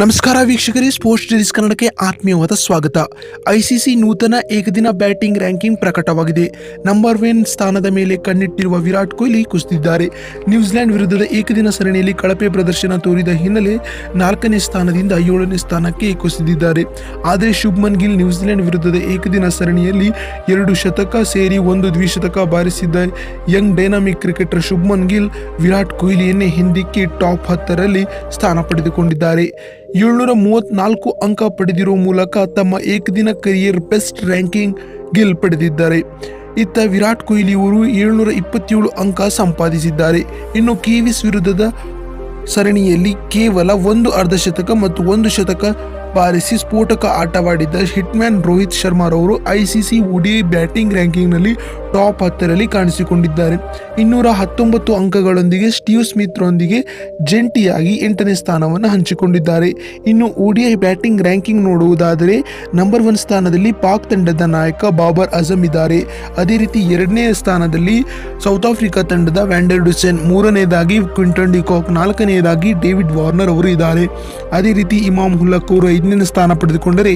ನಮಸ್ಕಾರ ವೀಕ್ಷಕರೇ sports diaries ಕನ್ನಡಕ್ಕೆ ಆತ್ಮೀಯವಾದ ಸ್ವಾಗತ. ಐಸಿಸಿ ನೂತನ ಏಕದಿನ ಬ್ಯಾಟಿಂಗ್ ರ್ಯಾಂಕಿಂಗ್ ಪ್ರಕಟವಾಗಿದೆ. ನಂಬರ್ ಒನ್ ಸ್ಥಾನದ ಮೇಲೆ ಕಣ್ಣಿಟ್ಟಿರುವ ವಿರಾಟ್ ಕೊಹ್ಲಿ ಕುಸಿದಿದ್ದಾರೆ. ನ್ಯೂಜಿಲೆಂಡ್ ವಿರುದ್ಧದ ಏಕದಿನ ಸರಣಿಯಲ್ಲಿ ಕಳಪೆ ಪ್ರದರ್ಶನ ತೋರಿದ ಹಿನ್ನೆಲೆ ನಾಲ್ಕನೇ ಸ್ಥಾನದಿಂದ ಏಳನೇ ಸ್ಥಾನಕ್ಕೆ ಕುಸಿದಿದ್ದಾರೆ. ಆದರೆ ಶುಭ್ಮನ್ ಗಿಲ್ ನ್ಯೂಜಿಲೆಂಡ್ ವಿರುದ್ಧದ ಏಕದಿನ ಸರಣಿಯಲ್ಲಿ ಎರಡು ಶತಕ ಸೇರಿ ಒಂದು ದ್ವಿಶತಕ ಬಾರಿಸಿದ್ದ young dynamic cricketer Shubman Gill Virat ಕೊಹ್ಲಿಯನ್ನೇ ಹಿಂದಿಕ್ಕಿ ಟಾಪ್ ಹತ್ತರಲ್ಲಿ ಸ್ಥಾನ ಪಡೆದುಕೊಂಡಿದ್ದಾರೆ. ಏಳ್ನೂರ ಮೂವತ್ನಾಲ್ಕು ಅಂಕ ಪಡೆದಿರುವ ಮೂಲಕ ತಮ್ಮ ಏಕದಿನ ಕರಿಯರ್ ಬೆಸ್ಟ್ ರ್ಯಾಂಕಿಂಗ್ ಗೆಲ್ ಪಡೆದಿದ್ದಾರೆ. ಇತ್ತ ವಿರಾಟ್ ಕೊಹ್ಲಿ ಅವರು ಏಳ್ನೂರ ಇಪ್ಪತ್ತೇಳು ಅಂಕ ಸಂಪಾದಿಸಿದ್ದಾರೆ. ಇನ್ನು ಕಿವೀಸ್ ವಿರುದ್ಧದ ಸರಣಿಯಲ್ಲಿ ಕೇವಲ ಒಂದು ಅರ್ಧಶತಕ ಮತ್ತು ಒಂದು ಶತಕ ಬಾರಿಸಿ ಸ್ಫೋಟಕ ಆಟವಾಡಿದ್ದ ಹಿಟ್ಮ್ಯಾನ್ ರೋಹಿತ್ ಶರ್ಮಾರವರು ಐಸಿಸಿ ಒಡಿಐ ಬ್ಯಾಟಿಂಗ್ ರ್ಯಾಂಕಿಂಗ್ನಲ್ಲಿ ಟಾಪ್ ಹತ್ತರಲ್ಲಿ ಕಾಣಿಸಿಕೊಂಡಿದ್ದಾರೆ. ಇನ್ನೂರ ಹತ್ತೊಂಬತ್ತು ಅಂಕಗಳೊಂದಿಗೆ ಸ್ಟೀವ್ ಸ್ಮಿತ್ರೊಂದಿಗೆ ಜಂಟಿಯಾಗಿ ಎಂಟನೇ ಸ್ಥಾನವನ್ನು ಹಂಚಿಕೊಂಡಿದ್ದಾರೆ. ಇನ್ನು ಒಡಿಐ ಬ್ಯಾಟಿಂಗ್ ರ್ಯಾಂಕಿಂಗ್ ನೋಡುವುದಾದರೆ ನಂಬರ್ ಒನ್ ಸ್ಥಾನದಲ್ಲಿ ಪಾಕ್ ತಂಡದ ನಾಯಕ ಬಾಬರ್ ಅಜಮ್ ಇದ್ದಾರೆ. ಅದೇ ರೀತಿ ಎರಡನೇ ಸ್ಥಾನದಲ್ಲಿ ಸೌತ್ ಆಫ್ರಿಕಾ ತಂಡದ ವ್ಯಾಂಡರ್ ಡುಸೆನ್, ಮೂರನೇದಾಗಿ ಕ್ವಿಂಟನ್ ಡಿಕಾಕ್ ನಾಲ್ಕನೆಯದಾಗಿ ಡೇವಿಡ್ ವಾರ್ನರ್ ಅವರು ಇದ್ದಾರೆ. ಅದೇ ರೀತಿ ಇಮಾಮ್ ಹುಲ್ಲಕೂರ್ ಐದನೇ ಸ್ಥಾನ ಪಡೆದುಕೊಂಡರೆ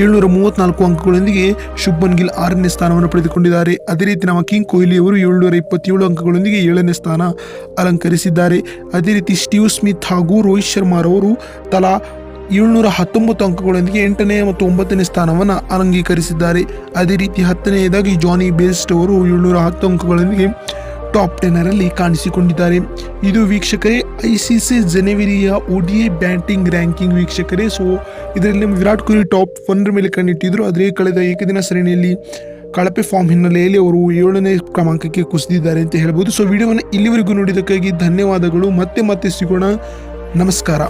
ಏಳ್ನೂರ ಮೂವತ್ನಾಲ್ಕು ಅಂಕಗಳೊಂದಿಗೆ ಶುಭನ್ ಗಿಲ್ ಆರನೇ ಸ್ಥಾನವನ್ನು ಪಡೆದುಕೊಂಡಿದ್ದಾರೆ. ಅದೇ ರೀತಿ ನಮ್ಮ ಕಿಂಗ್ ಕೊಹ್ಲಿ ಅವರು ಏಳ್ನೂರ ಇಪ್ಪತ್ತೇಳು ಅಂಕಗಳೊಂದಿಗೆ ಏಳನೇ ಸ್ಥಾನ ಅಲಂಕರಿಸಿದ್ದಾರೆ. ಅದೇ ರೀತಿ ಸ್ಟೀವ್ ಸ್ಮಿತ್ ಹಾಗೂ ರೋಹಿತ್ ಶರ್ಮಾರವರು ತಲಾ ಏಳ್ನೂರ ಹತ್ತೊಂಬತ್ತು ಅಂಕಗಳೊಂದಿಗೆ ಎಂಟನೇ ಮತ್ತು ಒಂಬತ್ತನೇ ಸ್ಥಾನವನ್ನು ಅಲಂಗೀಕರಿಸಿದ್ದಾರೆ. ಅದೇ ರೀತಿ ಹತ್ತನೆಯದಾಗಿ ಜಾನಿ ಬೇಸ್ಟ್ ಅವರು ಏಳ್ನೂರ ಹತ್ತು ಅಂಕಗಳೊಂದಿಗೆ ಟಾಪ್ ಟೆನ್ನರಲ್ಲಿ ಕಾಣಿಸಿಕೊಂಡಿದ್ದಾರೆ. ಇದು ವೀಕ್ಷಕರೇ I C C D A batting ranking ವೀಕ್ಷಕರೇ, ಸೊ ಇದರಲ್ಲಿ ನಮ್ಮ ವಿರಾಟ್ ಕೊಹ್ಲಿ ಟಾಪ್ ಒಂದರ ಮೇಲೆ ಕಣ್ಣಿಟ್ಟಿದ್ರು. ಆದರೆ ಕಳೆದ ಏಕದಿನ ಸರಣಿಯಲ್ಲಿ ಕಳಪೆ ಫಾರ್ಮ್ ಹಿನ್ನೆಲೆಯಲ್ಲಿ ಅವರು ಏಳನೇ ಕ್ರಮಾಂಕಕ್ಕೆ ಕುಸಿದಿದ್ದಾರೆ ಅಂತ ಹೇಳ್ಬೋದು. ಸೊ, ವಿಡಿಯೋವನ್ನು ಇಲ್ಲಿವರೆಗೂ ನೋಡಿದ್ದಕ್ಕಾಗಿ ಧನ್ಯವಾದಗಳು. ಮತ್ತೆ ಮತ್ತೆ ಸಿಗೋಣ. ನಮಸ್ಕಾರ.